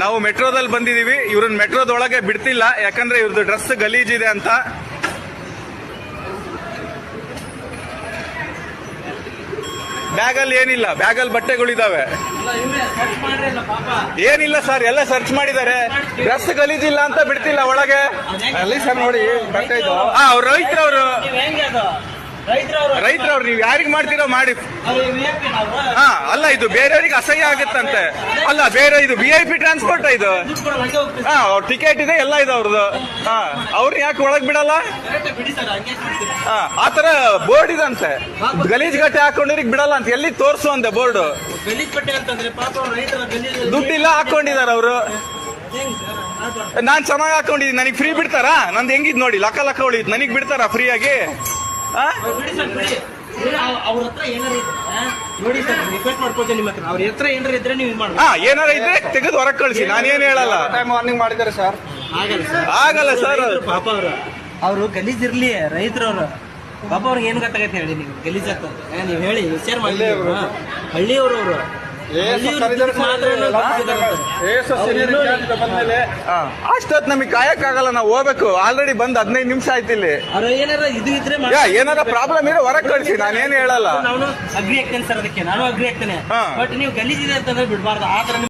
ನಾವು ಮೆಟ್ರೋದಲ್ಲಿ ಬಂದಿದೀವಿ ಇವ್ರನ್ನ ಮೆಟ್ರೋದೊಳಗೆ ಬಿಡ್ತಿಲ್ಲ. ಯಾಕಂದ್ರೆ ಇವ್ರದ್ದು ಡ್ರೆಸ್ ಗಲೀಜಿದೆ ಅಂತ. ಬ್ಯಾಗಲ್ಲಿ ಏನಿಲ್ಲ. ಬ್ಯಾಗಲ್ಲಿ ಬಟ್ಟೆಗಳಿದಾವೆ. ಏನಿಲ್ಲ ಸರ್. ಎಲ್ಲ ಸರ್ಚ್ ಮಾಡಿದ್ದಾರೆ. ಡ್ರೆಸ್ ಗಲೀಜಿಲ್ಲ ಅಂತ ಬಿಡ್ತಿಲ್ಲ ಒಳಗೆ. ಅಲ್ಲಿ ಸರ್ ನೋಡಿ ಬಟ್ಟೆ ಇದು ಹಾ ಅವ್ರು ರೈತರವ್ರು. ರೈತರವ್ರು ನೀವು ಯಾರಿಗೆ ಮಾಡ್ತೀರೋ ಮಾಡಿ. ಹಾ ಅಲ್ಲ ಇದು ಬೇರೆಯವ್ರಿಗೆ ಅಸಹ್ಯ ಆಗುತ್ತಂತೆ. ಅಲ್ಲ, ಬೇರೆ ಇದು ವಿ ಐ ಪಿ ಟ್ರಾನ್ಸ್ಪೋರ್ಟ್ ಇದು? ಹಾ ಟಿಕೆಟ್ ಇದೆ, ಎಲ್ಲ ಇದೆ ಅವ್ರದ್ದು ಹಾ, ಅವ್ರು ಯಾಕೆ ಒಳಗ್ ಬಿಡಲ್ಲ? ಹಾ ಆತರ ಬೋರ್ಡ್ ಇದಂತೆ. ಗಲೀಜ್ ಗಟ್ಟೆ ಹಾಕೊಂಡಿರಿಗೆ ಬಿಡಲ್ಲ ಅಂತ. ಎಲ್ಲಿ ತೋರ್ಸು ಅಂತೆ ಬೋರ್ಡ್? ದುಡ್ಡಿಲ್ಲ ಹಾಕೊಂಡಿದಾರ ಅವರು. ನಾನ್ ಚೆನ್ನಾಗಿ ಹಾಕೊಂಡಿದ್ದೀನಿ. ನನಗೆ ಫ್ರೀ ಬಿಡ್ತಾರಾ? ನಂದು ಹೆಂಗಿದ್ ನೋಡಿ, ಲಕ್ಕ ಲಕ್ಕ ಉಳಿದ್ ನನಗ್ ಬಿಡ್ತಾರಾ ಫ್ರೀ ಬಿಡಿ ಸರ್ ಬಿಡಿ ಅವ್ರ ಹತ್ರ ಏನಾರ ಇದ್ರೆ ನೋಡಿ ಸರ್ ರಿಕ್ವೆಸ್ಟ್ ಮಾಡ್ಕೊಳ್ತೇನೆ ನಿಮ್ಮ ಹತ್ರ. ಅವ್ರ ಹತ್ರ ಏನಾರ ಇದ್ರೆ ನೀವು ಇದು ಮಾಡ್ಬೋದು. ಹಾ ಏನಾರ ಇದ್ರೆ ತೆಗೆದು ಹೊರಗೆ ಕಳಿಸಿ. ನಾನೇನು ಹೇಳಲ್ಲ. ಟೈಮ್ ವಾರ್ನಿಂಗ್ ಮಾಡಿದ್ದಾರೆ ಸರ್ ಆಗಲ್ಲ ಸರ್ ಆಗಲ್ಲ ಸರ್ ಪಾಪ ಅವರು. ಅವರು ಗಲೀಜ್ ಇರ್ಲಿ ರೈತರವ್ರು ಪಾಪ ಅವ್ರಿಗೆ ಏನು ಗೊತ್ತಾಗತ್ತೆ ಹೇಳಿ ನೀವು? ಗಲೀಜ್ ಆಗ್ತದೆ. ನೀವು ಹೇಳಿ ವಿಚಾರ ಮಾಡಿ ಹಳ್ಳಿಯವ್ರು. ಹಳ್ಳಿಯವರು ಅವರು. ಅಷ್ಟೊತ್ ನಮಗೆ ಕಾಯಕ್ಕಾಗಲ್ಲ ನಾವು ಹೋಗ್ಬೇಕು. ಆಲ್ರೆಡಿ ಬಂದ್ ಹದಿನೈದು ನಿಮಿಷ ಆಯ್ತು ಇಲ್ಲಿ. ಏನಾರ ಪ್ರಾಬ್ಲಮ್ ಇದ್ರೆ ಹೊರಗೆ ಕಳಿಸಿ ನಾನೇನು ಹೇಳಲ್ಲ. ನಾನು ಅಗ್ರಿ ಆಗ್ತೇನೆ ಸರ್ ಅದಕ್ಕೆ. ನಾನು ಅಗ್ರಿ ಆಗ್ತೇನೆ ಬಟ್ ನೀವು ಗಲೀಜಿದೆ ಅಂತಂದ್ರೆ ಬಿಡಬಾರ್ದು. ಆ ತರ